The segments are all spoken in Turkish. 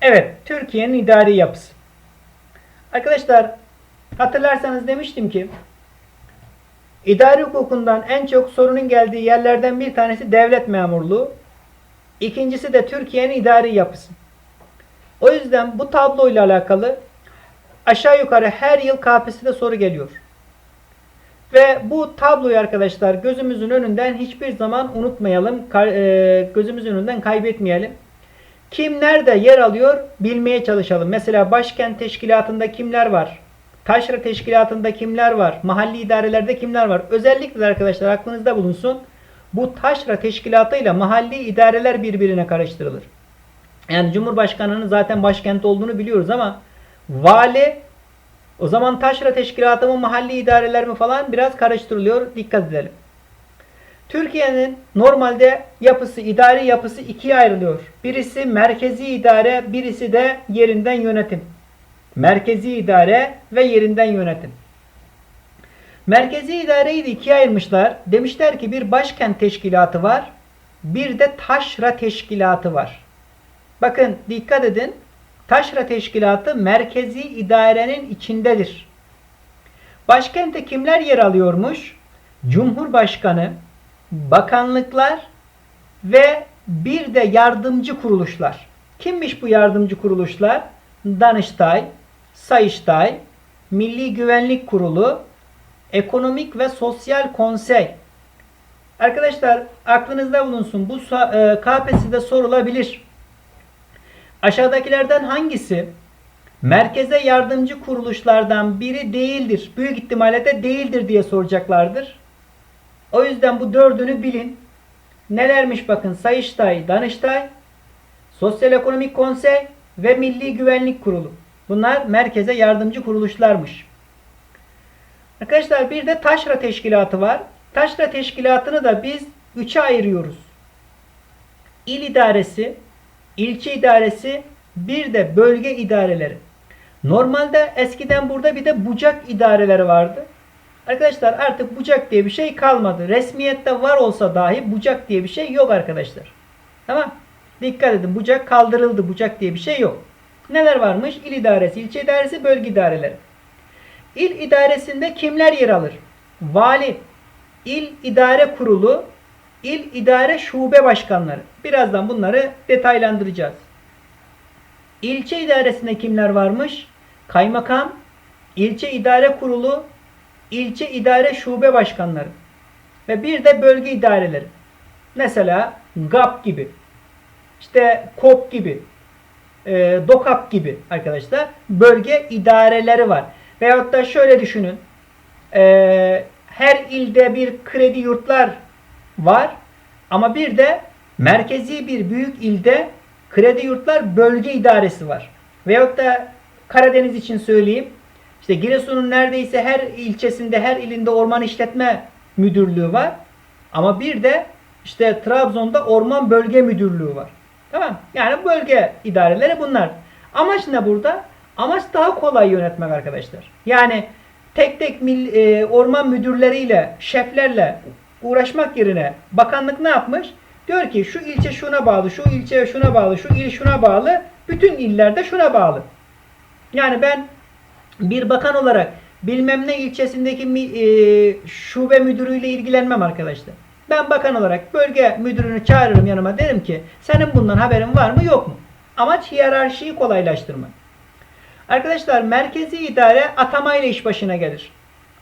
Evet, Türkiye'nin idari yapısı. Arkadaşlar hatırlarsanız demiştim ki idari hukukundan en çok sorunun geldiği yerlerden bir tanesi devlet memurluğu. İkincisi de Türkiye'nin idari yapısı. O yüzden bu tabloyla alakalı aşağı yukarı her yıl KPSS'de soru geliyor. Ve bu tabloyu arkadaşlar gözümüzün önünden hiçbir zaman unutmayalım. E, Gözümüzün önünden kaybetmeyelim. Kim nerede yer alıyor bilmeye çalışalım. Mesela başkent teşkilatında kimler var? Taşra teşkilatında kimler var? Mahalli idarelerde kimler var? Özellikle arkadaşlar aklınızda bulunsun. Bu taşra teşkilatıyla mahalli idareler birbirine karıştırılır. Yani Cumhurbaşkanının zaten başkent olduğunu biliyoruz ama vali o zaman taşra teşkilatı mı mahalli idareler mi falan biraz karıştırılıyor. Dikkat edelim. Türkiye'nin normalde yapısı, idari yapısı ikiye ayrılıyor. Birisi merkezi idare, birisi de yerinden yönetim. Merkezi idare ve yerinden yönetim. Merkezi idareyi de ikiye ayırmışlar. Demişler ki bir başkent teşkilatı var, bir de taşra teşkilatı var. Bakın dikkat edin. Taşra teşkilatı merkezi idarenin içindedir. Başkente kimler yer alıyormuş? Cumhurbaşkanı, bakanlıklar ve bir de yardımcı kuruluşlar. Kimmiş bu yardımcı kuruluşlar? Danıştay, Sayıştay, Milli Güvenlik Kurulu, Ekonomik ve Sosyal Konsey. Arkadaşlar aklınızda bulunsun. Bu e, KPSS'de sorulabilir. Aşağıdakilerden hangisi merkeze yardımcı kuruluşlardan biri değildir? Büyük ihtimalle de değildir diye soracaklardır. O yüzden bu dördünü bilin. Nelermiş bakın Sayıştay, Danıştay, Sosyal Ekonomik Konsey ve Milli Güvenlik Kurulu. Bunlar merkeze yardımcı kuruluşlarmış. Arkadaşlar bir de taşra teşkilatı var. Taşra teşkilatını da biz üçe ayırıyoruz. İl idaresi, ilçe idaresi, bir de bölge idareleri. Normalde eskiden burada bir de bucak idareleri vardı. Arkadaşlar artık bucak diye bir şey kalmadı. Resmiyette var olsa dahi bucak diye bir şey yok arkadaşlar. Tamam. Dikkat edin bucak kaldırıldı. Bucak diye bir şey yok. Neler varmış? İl idaresi, ilçe idaresi, bölge idareleri. İl idaresinde kimler yer alır? Vali, İl İdare Kurulu, İl İdare Şube Başkanları. Birazdan bunları detaylandıracağız. İlçe idaresinde kimler varmış? Kaymakam, İlçe İdare Kurulu, İlçe İdare Şube Başkanları ve bir de bölge idareleri. Mesela GAP gibi, işte KOP gibi, e, DOKAP gibi arkadaşlar bölge idareleri var. Veyahut da şöyle düşünün. e, her ilde bir kredi yurtlar var ama bir de merkezi bir büyük ilde kredi yurtlar bölge idaresi var. Veyahut da Karadeniz için söyleyeyim. İşte Giresun'un neredeyse her ilçesinde, her ilinde orman işletme müdürlüğü var. Ama bir de işte Trabzon'da orman bölge müdürlüğü var. Tamam? Yani bölge idareleri bunlar. Amaç ne burada? Amaç daha kolay yönetmek arkadaşlar. Yani tek tek mil, e, orman müdürleriyle, şeflerle uğraşmak yerine bakanlık ne yapmış? Diyor ki şu ilçe şuna bağlı, şu ilçe şuna bağlı, şu il şuna bağlı, bütün illerde şuna bağlı. Yani ben bir bakan olarak bilmem ne ilçesindeki e, şube müdürüyle ilgilenmem arkadaşlar. Ben bakan olarak bölge müdürünü çağırırım yanıma derim ki senin bundan haberin var mı yok mu? Amaç hiyerarşiyi kolaylaştırmak. Arkadaşlar merkezi idare atamayla iş başına gelir.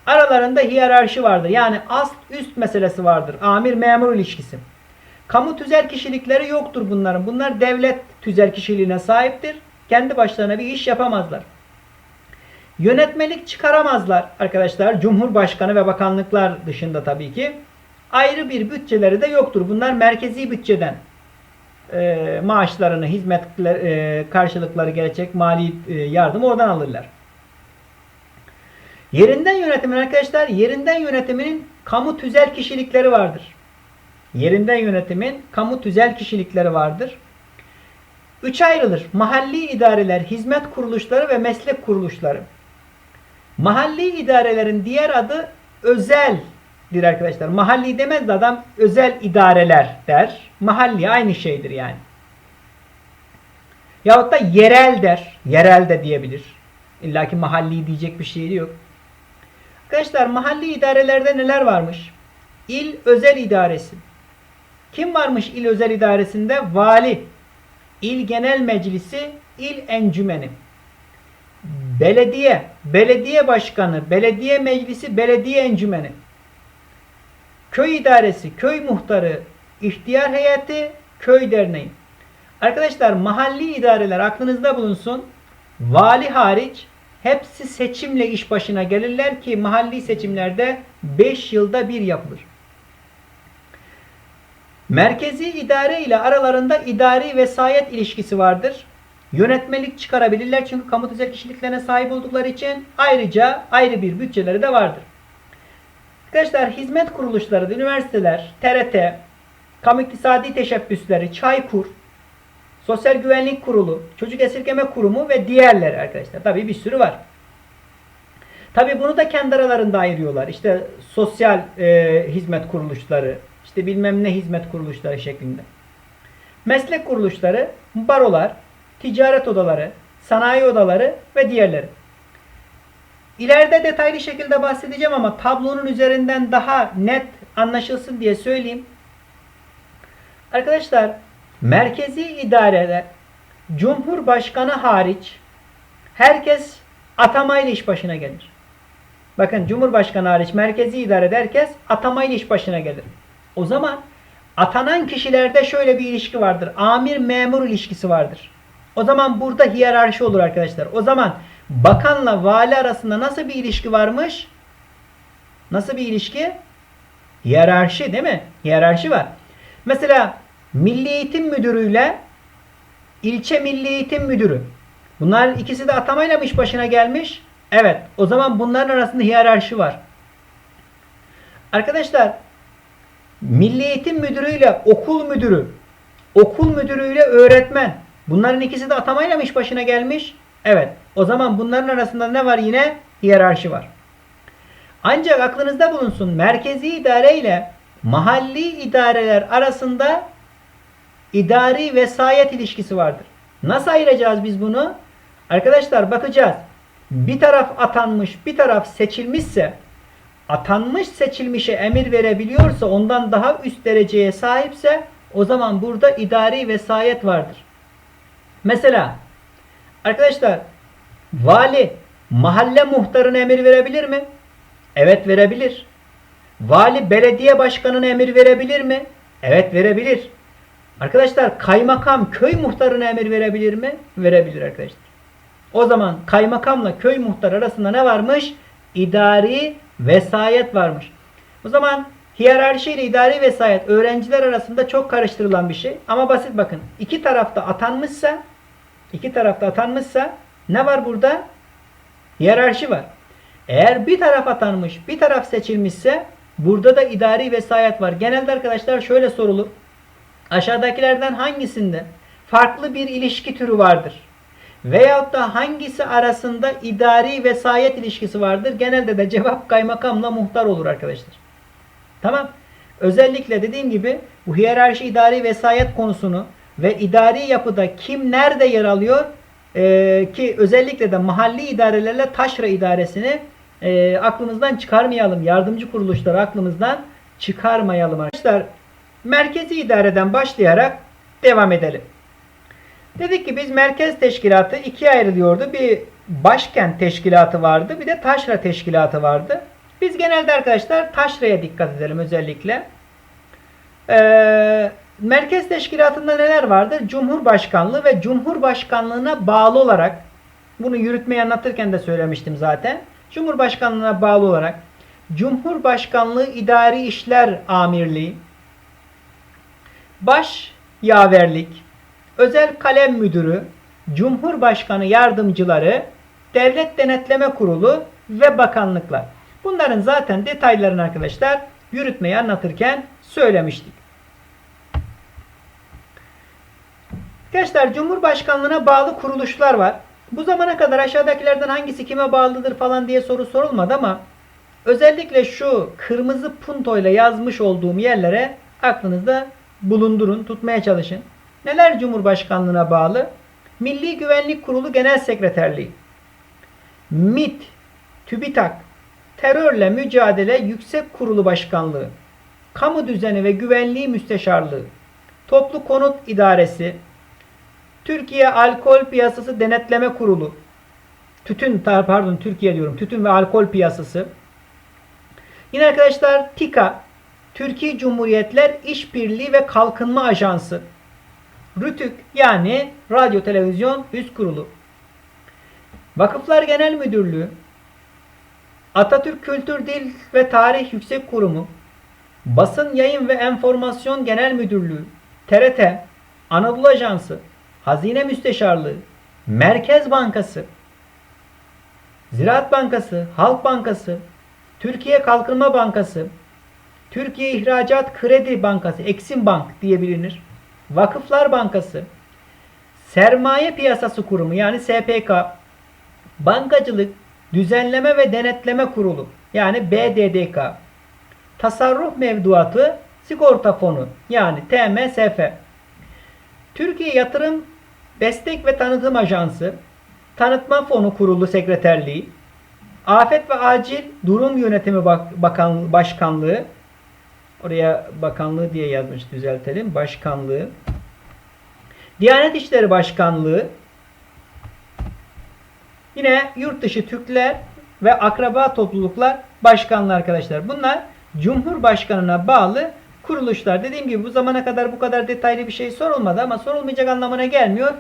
Aralarında hiyerarşi vardır. Yani ast üst meselesi vardır. Amir memur ilişkisi. Kamu tüzel kişilikleri yoktur bunların. Bunlar devlet tüzel kişiliğine sahiptir. Kendi başlarına bir iş yapamazlar. Yönetmelik çıkaramazlar arkadaşlar. Cumhurbaşkanı ve bakanlıklar dışında tabii ki. Ayrı bir bütçeleri de yoktur. Bunlar merkezi bütçeden e, maaşlarını, hizmetler, e, karşılıkları gelecek mali e, yardım oradan alırlar. Yerinden yönetimin arkadaşlar, yerinden yönetiminin kamu tüzel kişilikleri vardır. Yerinden yönetimin kamu tüzel kişilikleri vardır. Üç ayrılır. Mahalli idareler, hizmet kuruluşları ve meslek kuruluşları. Mahalli idarelerin diğer adı özeldir arkadaşlar. Mahalli demez de adam özel idareler der. Mahalli aynı şeydir yani. Yahut da yerel der. Yerel de diyebilir. İlla ki mahalli diyecek bir şey yok. Arkadaşlar mahalli idarelerde neler varmış? İl özel idaresi. Kim varmış il özel idaresinde? Vali. İl genel meclisi, il encümeni. Belediye, belediye başkanı, belediye meclisi, belediye encümeni. Köy idaresi, köy muhtarı, ihtiyar heyeti, köy derneği. Arkadaşlar mahalli idareler aklınızda bulunsun. Vali hariç hepsi seçimle iş başına gelirler ki mahalli seçimlerde 5 yılda bir yapılır. Merkezi idare ile aralarında idari vesayet ilişkisi vardır. Yönetmelik çıkarabilirler çünkü kamu tüzel kişiliklerine sahip oldukları için ayrıca ayrı bir bütçeleri de vardır. Arkadaşlar hizmet kuruluşları, üniversiteler, TRT, kamu iktisadi teşebbüsleri, Çaykur, Sosyal Güvenlik Kurulu, Çocuk Esirgeme Kurumu ve diğerleri arkadaşlar. Tabii bir sürü var. Tabii bunu da kendi aralarında ayırıyorlar. İşte sosyal e, hizmet kuruluşları, işte bilmem ne hizmet kuruluşları şeklinde. Meslek kuruluşları, barolar, ticaret odaları, sanayi odaları ve diğerleri. İleride detaylı şekilde bahsedeceğim ama tablonun üzerinden daha net anlaşılsın diye söyleyeyim. Arkadaşlar merkezi idareler Cumhurbaşkanı hariç herkes atamayla iş başına gelir. Bakın Cumhurbaşkanı hariç merkezi idarede herkes atamayla iş başına gelir. O zaman atanan kişilerde şöyle bir ilişki vardır. Amir memur ilişkisi vardır. O zaman burada hiyerarşi olur arkadaşlar. O zaman bakanla vali arasında nasıl bir ilişki varmış? Nasıl bir ilişki? Hiyerarşi değil mi? Hiyerarşi var. Mesela Milli Eğitim Müdürüyle ilçe Milli Eğitim Müdürü. Bunlar ikisi de atamayla mı iş başına gelmiş? Evet. O zaman bunların arasında hiyerarşi var. Arkadaşlar Milli Eğitim Müdürü okul müdürü, okul müdürü ile öğretmen. Bunların ikisi de atamayla mı iş başına gelmiş? Evet. O zaman bunların arasında ne var yine? Hiyerarşi var. Ancak aklınızda bulunsun merkezi idare ile mahalli idareler arasında idari vesayet ilişkisi vardır. Nasıl ayıracağız biz bunu? Arkadaşlar bakacağız. Bir taraf atanmış, bir taraf seçilmişse atanmış seçilmişe emir verebiliyorsa ondan daha üst dereceye sahipse o zaman burada idari vesayet vardır. Mesela arkadaşlar vali mahalle muhtarına emir verebilir mi? Evet verebilir. Vali belediye başkanına emir verebilir mi? Evet verebilir. Arkadaşlar kaymakam köy muhtarına emir verebilir mi? Verebilir arkadaşlar. O zaman kaymakamla köy muhtar arasında ne varmış? İdari vesayet varmış. O zaman hiyerarşi ile idari vesayet öğrenciler arasında çok karıştırılan bir şey. Ama basit bakın. İki tarafta atanmışsa iki tarafta atanmışsa ne var burada? Hiyerarşi var. Eğer bir taraf atanmış, bir taraf seçilmişse burada da idari vesayet var. Genelde arkadaşlar şöyle sorulur. Aşağıdakilerden hangisinde farklı bir ilişki türü vardır? Veyahut da hangisi arasında idari vesayet ilişkisi vardır? Genelde de cevap kaymakamla muhtar olur arkadaşlar. Tamam. Özellikle dediğim gibi bu hiyerarşi idari vesayet konusunu ve idari yapıda kim nerede yer alıyor ee, ki özellikle de mahalli idarelerle taşra idaresini e, aklımızdan çıkarmayalım. Yardımcı kuruluşları aklımızdan çıkarmayalım arkadaşlar. Merkezi idareden başlayarak devam edelim. Dedik ki biz merkez teşkilatı ikiye ayrılıyordu. Bir başkent teşkilatı vardı. Bir de taşra teşkilatı vardı. Biz genelde arkadaşlar taşraya dikkat edelim özellikle. Ee, merkez teşkilatında neler vardır? Cumhurbaşkanlığı ve Cumhurbaşkanlığına bağlı olarak bunu yürütmeyi anlatırken de söylemiştim zaten. Cumhurbaşkanlığına bağlı olarak Cumhurbaşkanlığı İdari İşler Amirliği, Baş Yaverlik, Özel Kalem Müdürü, Cumhurbaşkanı Yardımcıları, Devlet Denetleme Kurulu ve bakanlıklar. Bunların zaten detaylarını arkadaşlar yürütmeyi anlatırken söylemiştik. Arkadaşlar Cumhurbaşkanlığına bağlı kuruluşlar var. Bu zamana kadar aşağıdakilerden hangisi kime bağlıdır falan diye soru sorulmadı ama özellikle şu kırmızı puntoyla yazmış olduğum yerlere aklınızda bulundurun, tutmaya çalışın. Neler Cumhurbaşkanlığına bağlı? Milli Güvenlik Kurulu Genel Sekreterliği, MİT, TÜBİTAK, Terörle Mücadele Yüksek Kurulu Başkanlığı, Kamu Düzeni ve Güvenliği Müsteşarlığı, Toplu Konut İdaresi, Türkiye Alkol Piyasası Denetleme Kurulu, Tütün, pardon Türkiye diyorum, Tütün ve Alkol Piyasası. Yine arkadaşlar TİKA, Türkiye Cumhuriyetler İşbirliği ve Kalkınma Ajansı, RÜTÜK yani Radyo Televizyon Üst Kurulu, Vakıflar Genel Müdürlüğü, Atatürk Kültür Dil ve Tarih Yüksek Kurumu, Basın Yayın ve Enformasyon Genel Müdürlüğü, TRT, Anadolu Ajansı, Hazine Müsteşarlığı, Merkez Bankası, Ziraat Bankası, Halk Bankası, Türkiye Kalkınma Bankası, Türkiye İhracat Kredi Bankası, Eksim Bank diye bilinir. Vakıflar Bankası, Sermaye Piyasası Kurumu yani SPK, Bankacılık Düzenleme ve Denetleme Kurulu yani BDDK, Tasarruf Mevduatı Sigorta Fonu yani TMSF, Türkiye Yatırım Destek ve Tanıtım Ajansı, Tanıtma Fonu Kurulu Sekreterliği, Afet ve Acil Durum Yönetimi Bak- Bakan Başkanlığı, oraya bakanlığı diye yazmış düzeltelim, başkanlığı, Diyanet İşleri Başkanlığı, yine yurt dışı Türkler ve akraba topluluklar başkanlığı arkadaşlar. Bunlar Cumhurbaşkanına bağlı kuruluşlar. Dediğim gibi bu zamana kadar bu kadar detaylı bir şey sorulmadı ama sorulmayacak anlamına gelmiyor.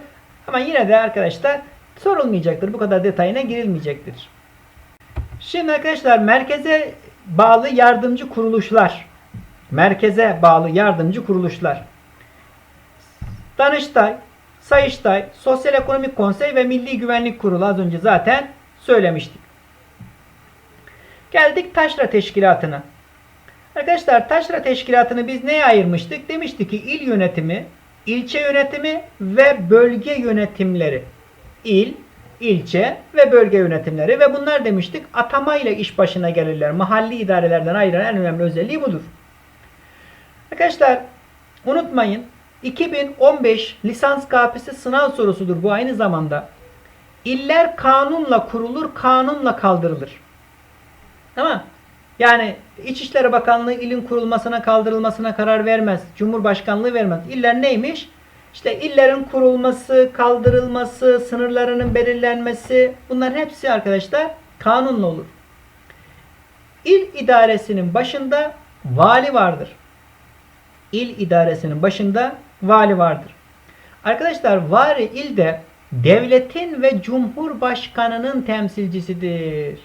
Ama yine de arkadaşlar sorulmayacaktır. Bu kadar detayına girilmeyecektir. Şimdi arkadaşlar merkeze bağlı yardımcı kuruluşlar. Merkeze bağlı yardımcı kuruluşlar. Danıştay, Sayıştay, Sosyal Ekonomik Konsey ve Milli Güvenlik Kurulu az önce zaten söylemiştik. Geldik Taşra Teşkilatı'na. Arkadaşlar Taşra Teşkilatı'nı biz neye ayırmıştık? Demiştik ki il yönetimi, ilçe yönetimi ve bölge yönetimleri. İl, ilçe ve bölge yönetimleri ve bunlar demiştik atamayla iş başına gelirler. Mahalli idarelerden ayıran en önemli özelliği budur. Arkadaşlar unutmayın 2015 lisans KPSS sınav sorusudur bu aynı zamanda. İller kanunla kurulur, kanunla kaldırılır. Tamam. Yani İçişleri Bakanlığı ilin kurulmasına, kaldırılmasına karar vermez. Cumhurbaşkanlığı vermez. İller neymiş? İşte illerin kurulması, kaldırılması, sınırlarının belirlenmesi bunların hepsi arkadaşlar kanunla olur. İl idaresinin başında vali vardır. İl idaresinin başında vali vardır. Arkadaşlar vali ilde devletin ve cumhurbaşkanının temsilcisidir.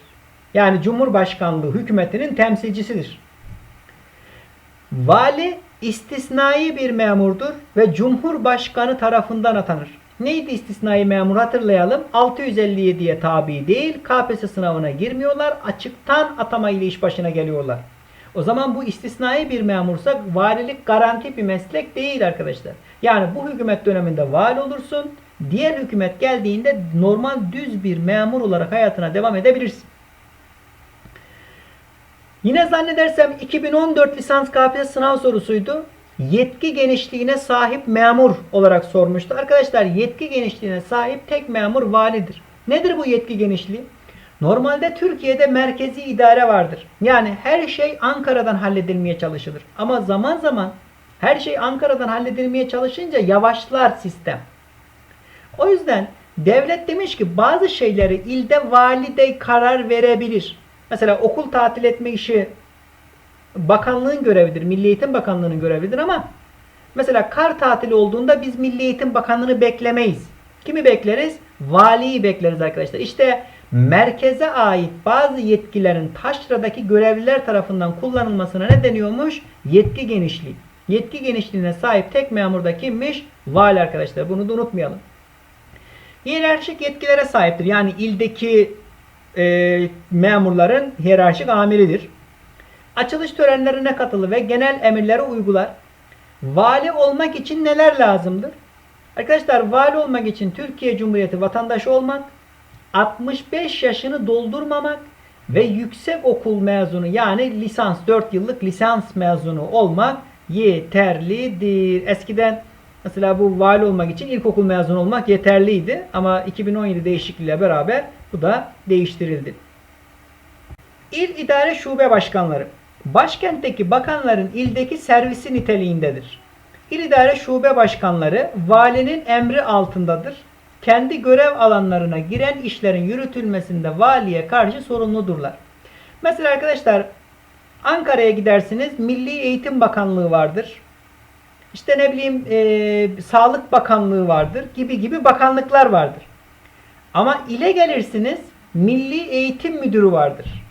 Yani Cumhurbaşkanlığı hükümetinin temsilcisidir. Vali istisnai bir memurdur ve Cumhurbaşkanı tarafından atanır. Neydi istisnai memur hatırlayalım. 657'ye tabi değil. KPSS sınavına girmiyorlar. Açıktan atama ile iş başına geliyorlar. O zaman bu istisnai bir memursa valilik garanti bir meslek değil arkadaşlar. Yani bu hükümet döneminde vali olursun. Diğer hükümet geldiğinde normal düz bir memur olarak hayatına devam edebilirsin. Yine zannedersem 2014 lisans KPSS sınav sorusuydu. Yetki genişliğine sahip memur olarak sormuştu. Arkadaşlar yetki genişliğine sahip tek memur validir. Nedir bu yetki genişliği? Normalde Türkiye'de merkezi idare vardır. Yani her şey Ankara'dan halledilmeye çalışılır. Ama zaman zaman her şey Ankara'dan halledilmeye çalışınca yavaşlar sistem. O yüzden devlet demiş ki bazı şeyleri ilde valide karar verebilir. Mesela okul tatil etme işi bakanlığın görevidir. Milli Eğitim Bakanlığı'nın görevidir ama mesela kar tatili olduğunda biz Milli Eğitim Bakanlığı'nı beklemeyiz. Kimi bekleriz? Valiyi bekleriz arkadaşlar. İşte merkeze ait bazı yetkilerin taşradaki görevliler tarafından kullanılmasına ne deniyormuş? Yetki genişliği. Yetki genişliğine sahip tek memur da kimmiş? Vali arkadaşlar. Bunu da unutmayalım. Hiyerarşik yetkilere sahiptir. Yani ildeki e, memurların hiyerarşik amiridir. Açılış törenlerine katılır ve genel emirleri uygular. Vali olmak için neler lazımdır? Arkadaşlar vali olmak için Türkiye Cumhuriyeti vatandaşı olmak, 65 yaşını doldurmamak ve yüksek okul mezunu yani lisans 4 yıllık lisans mezunu olmak yeterlidir. Eskiden Mesela bu vali olmak için ilkokul mezunu olmak yeterliydi. Ama 2017 değişikliğiyle beraber bu da değiştirildi. İl idare şube başkanları. Başkentteki bakanların ildeki servisi niteliğindedir. İl idare şube başkanları valinin emri altındadır. Kendi görev alanlarına giren işlerin yürütülmesinde valiye karşı sorumludurlar. Mesela arkadaşlar Ankara'ya gidersiniz Milli Eğitim Bakanlığı vardır. İşte ne bileyim e, Sağlık Bakanlığı vardır gibi gibi bakanlıklar vardır. Ama ile gelirsiniz Milli Eğitim Müdürü vardır.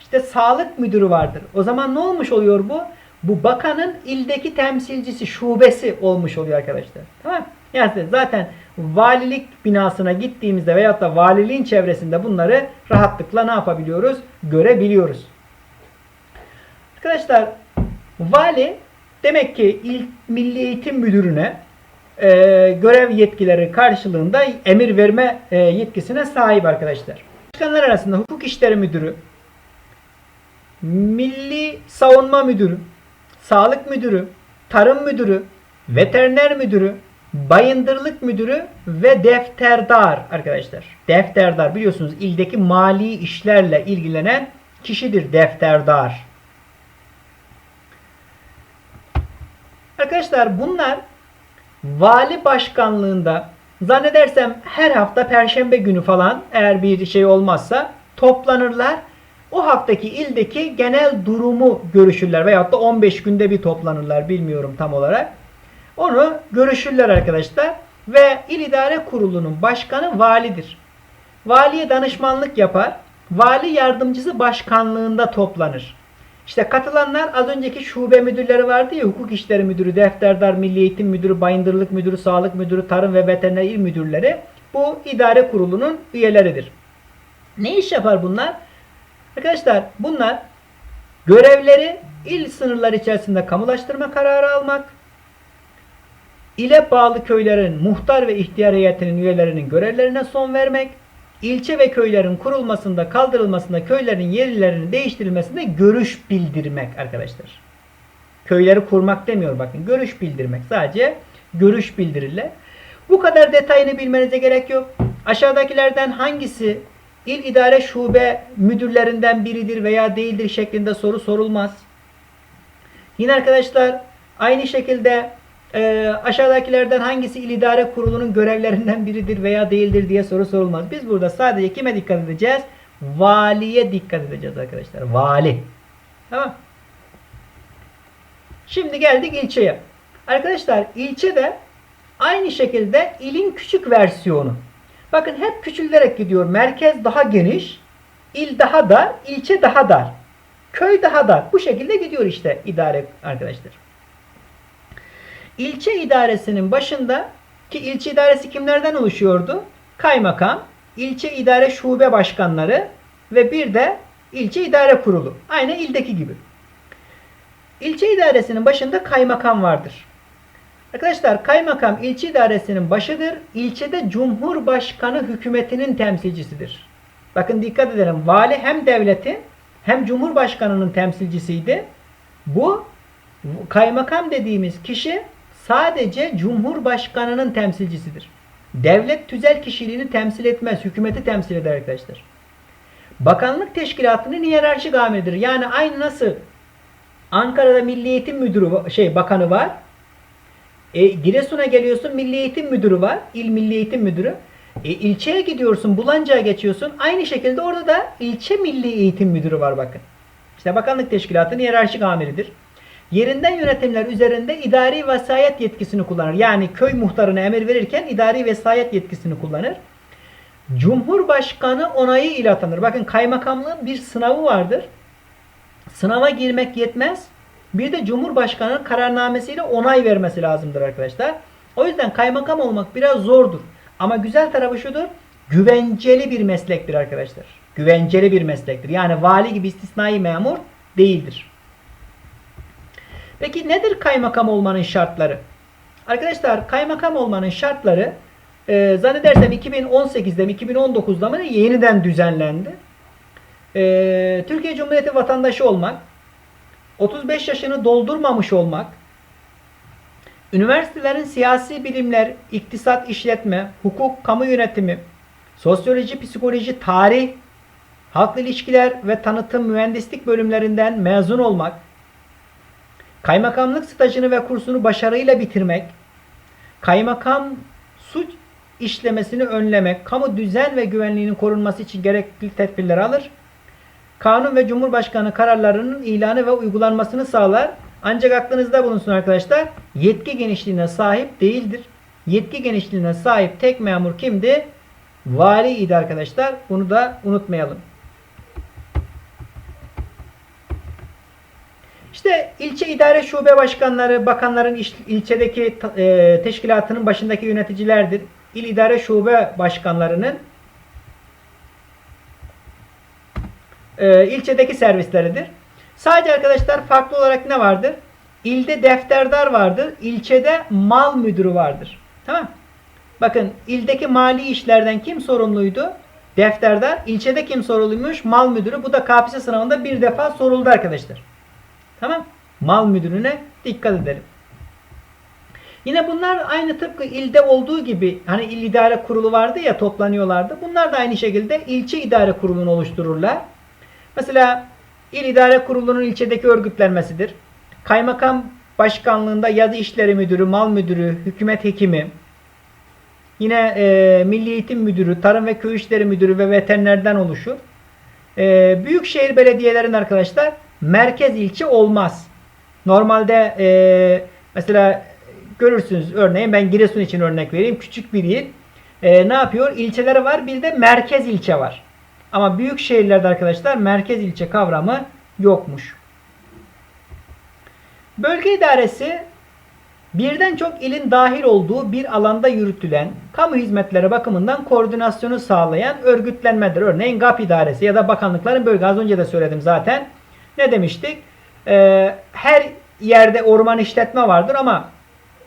İşte Sağlık Müdürü vardır. O zaman ne olmuş oluyor bu? Bu bakanın ildeki temsilcisi, şubesi olmuş oluyor arkadaşlar. Tamam Yani zaten valilik binasına gittiğimizde veyahut da valiliğin çevresinde bunları rahatlıkla ne yapabiliyoruz? Görebiliyoruz. Arkadaşlar vali demek ki İl Milli Eğitim Müdürü'ne e, görev yetkileri karşılığında emir verme e, yetkisine sahip arkadaşlar. Başkanlar arasında Hukuk İşleri Müdürü, Milli Savunma Müdürü, Sağlık Müdürü, Tarım Müdürü, Veteriner Müdürü, Bayındırlık Müdürü ve Defterdar arkadaşlar. Defterdar biliyorsunuz ildeki mali işlerle ilgilenen kişidir defterdar. Arkadaşlar bunlar vali başkanlığında zannedersem her hafta perşembe günü falan eğer bir şey olmazsa toplanırlar. O haftaki ildeki genel durumu görüşürler veyahut da 15 günde bir toplanırlar bilmiyorum tam olarak. Onu görüşürler arkadaşlar ve il idare kurulunun başkanı validir. Valiye danışmanlık yapar. Vali yardımcısı başkanlığında toplanır. İşte katılanlar az önceki şube müdürleri vardı ya hukuk işleri müdürü, defterdar, milli eğitim müdürü, bayındırlık müdürü, sağlık müdürü, tarım ve veteriner il müdürleri bu idare kurulunun üyeleridir. Ne iş yapar bunlar? Arkadaşlar bunlar görevleri il sınırları içerisinde kamulaştırma kararı almak, ile bağlı köylerin muhtar ve ihtiyar heyetinin üyelerinin görevlerine son vermek, ilçe ve köylerin kurulmasında, kaldırılmasında, köylerin yerlerinin değiştirilmesinde görüş bildirmek arkadaşlar. Köyleri kurmak demiyor bakın. Görüş bildirmek. Sadece görüş bildirirler. Bu kadar detayını bilmenize gerek yok. Aşağıdakilerden hangisi il idare şube müdürlerinden biridir veya değildir şeklinde soru sorulmaz. Yine arkadaşlar aynı şekilde e, aşağıdakilerden hangisi il idare kurulunun görevlerinden biridir veya değildir diye soru sorulmaz. Biz burada sadece kime dikkat edeceğiz? Valiye dikkat edeceğiz arkadaşlar. Vali. Tamam. Şimdi geldik ilçeye. Arkadaşlar ilçe de aynı şekilde ilin küçük versiyonu. Bakın hep küçülerek gidiyor. Merkez daha geniş, il daha dar, ilçe daha dar. Köy daha dar. Bu şekilde gidiyor işte idare arkadaşlar. İlçe idaresinin başında ki ilçe idaresi kimlerden oluşuyordu? Kaymakam, ilçe idare şube başkanları ve bir de ilçe idare kurulu. Aynı ildeki gibi. İlçe idaresinin başında kaymakam vardır. Arkadaşlar kaymakam ilçe idaresinin başıdır. İlçede cumhurbaşkanı hükümetinin temsilcisidir. Bakın dikkat edelim. Vali hem devletin hem cumhurbaşkanının temsilcisiydi. Bu kaymakam dediğimiz kişi sadece Cumhurbaşkanının temsilcisidir. Devlet tüzel kişiliğini temsil etmez, hükümeti temsil eder arkadaşlar. Bakanlık teşkilatının hiyerarşik amiridir. Yani aynı nasıl Ankara'da Milli Eğitim Müdürü şey bakanı var. E, Giresun'a geliyorsun Milli Eğitim Müdürü var. İl Milli Eğitim Müdürü. E, ilçeye gidiyorsun Bulanca'ya geçiyorsun. Aynı şekilde orada da ilçe Milli Eğitim Müdürü var bakın. İşte bakanlık teşkilatının hiyerarşik amiridir. Yerinden yönetimler üzerinde idari vesayet yetkisini kullanır. Yani köy muhtarına emir verirken idari vesayet yetkisini kullanır. Cumhurbaşkanı onayı ile atanır. Bakın kaymakamlığın bir sınavı vardır. Sınava girmek yetmez. Bir de Cumhurbaşkanı'nın kararnamesiyle onay vermesi lazımdır arkadaşlar. O yüzden kaymakam olmak biraz zordur. Ama güzel tarafı şudur. Güvenceli bir meslektir arkadaşlar. Güvenceli bir meslektir. Yani vali gibi istisnai memur değildir. Peki nedir kaymakam olmanın şartları? Arkadaşlar kaymakam olmanın şartları e, zannedersem 2018'de mi 2019'da mı yeniden düzenlendi. E, Türkiye Cumhuriyeti vatandaşı olmak, 35 yaşını doldurmamış olmak, Üniversitelerin siyasi bilimler, iktisat, işletme, hukuk, kamu yönetimi, sosyoloji, psikoloji, tarih, halkla ilişkiler ve tanıtım mühendislik bölümlerinden mezun olmak, kaymakamlık stajını ve kursunu başarıyla bitirmek, kaymakam suç işlemesini önlemek, kamu düzen ve güvenliğinin korunması için gerekli tedbirler alır, kanun ve cumhurbaşkanı kararlarının ilanı ve uygulanmasını sağlar. Ancak aklınızda bulunsun arkadaşlar, yetki genişliğine sahip değildir. Yetki genişliğine sahip tek memur kimdi? Vali idi arkadaşlar. Bunu da unutmayalım. İşte ilçe idare şube başkanları, bakanların ilçedeki e, teşkilatının başındaki yöneticilerdir. İl idare şube başkanlarının e, ilçedeki servisleridir. Sadece arkadaşlar farklı olarak ne vardır? İlde defterdar vardır, ilçede mal müdürü vardır. Tamam? Bakın ildeki mali işlerden kim sorumluydu? Defterdar. İlçede kim sorumluymuş? Mal müdürü. Bu da KPSS sınavında bir defa soruldu arkadaşlar. Tamam. Mal müdürüne dikkat edelim. Yine bunlar aynı tıpkı ilde olduğu gibi hani il idare kurulu vardı ya toplanıyorlardı. Bunlar da aynı şekilde ilçe idare kurulunu oluştururlar. Mesela il idare kurulunun ilçedeki örgütlenmesidir. Kaymakam başkanlığında yazı işleri müdürü, mal müdürü, hükümet hekimi, yine e, milli eğitim müdürü, tarım ve köy işleri müdürü ve veterinerden oluşur. E, büyükşehir belediyelerinin arkadaşlar merkez ilçe olmaz. Normalde e, mesela görürsünüz örneğin ben Giresun için örnek vereyim. Küçük bir il. E, ne yapıyor? İlçeleri var bir de merkez ilçe var. Ama büyük şehirlerde arkadaşlar merkez ilçe kavramı yokmuş. Bölge idaresi birden çok ilin dahil olduğu bir alanda yürütülen kamu hizmetleri bakımından koordinasyonu sağlayan örgütlenmedir. Örneğin GAP idaresi ya da bakanlıkların bölge az önce de söyledim zaten. Ne demiştik? Ee, her yerde orman işletme vardır ama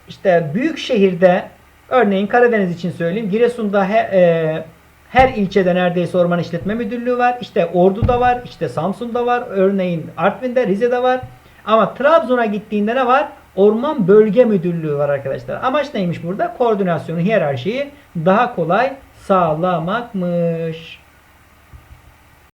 işte büyük şehirde örneğin Karadeniz için söyleyeyim Giresun'da he, e, her ilçede neredeyse orman işletme müdürlüğü var. İşte Ordu'da var, işte Samsun'da var, örneğin Artvin'de, Rize'de var. Ama Trabzon'a gittiğinde ne var? Orman Bölge Müdürlüğü var arkadaşlar. Amaç neymiş burada? Koordinasyonu, hiyerarşiyi daha kolay sağlamakmış.